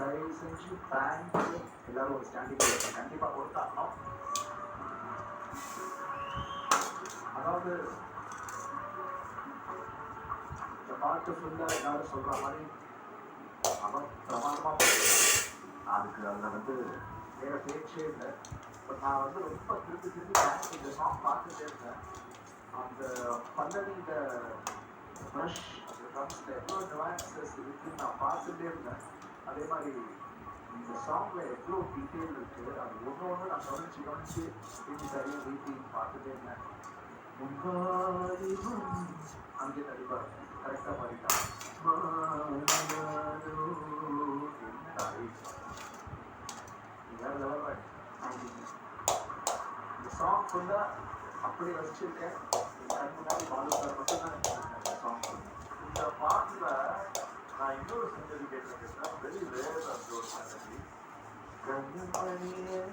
தயவு செஞ்சு தேங்க்ஸ் எல்லாரும் ஒரு ஸ்டாண்டிங் கண்டிப்பாக கொடுத்தாகணும் அதாவது இந்த பாட்டு ஃபுல்லாக எல்லாரும் சொல்கிற மாதிரி அவன் பிரமாதமாக அதுக்கு அதில் வந்து வேறு பேச்சே இல்லை. பட் நான் வந்து ரொம்ப திருப்பி திருப்பி தேங்க்ஸ் இந்த சாங் பார்த்துட்டே இருந்தேன் அந்த பல்லவியோட ப்ரஷ் அந்த ட்ரம்ஸில் எவ்வளோ நிவான்சஸ் இருக்குன்னு நான் பார்த்துட்டே இருந்தேன். அதே மாதிரி இந்த சாங்ல எவ்வளோ டீட்டெயில் இருக்கு அது ஒன்று ஒன்று நான் கவனிச்சு கவனிச்சு திரும்பி சரியாக வீட்டி பார்த்துட்டே இருந்தேன். அங்கே நடிப்பார் கரெக்டாக பாடிட்டான் வேற லெவல் இந்த சாங் ஃபுல்லா அப்படி ரசிச்சிருக்கேன் கண் முன்னாடி பாலு சார் மட்டும்தான் சாங் நான் இன்னொரு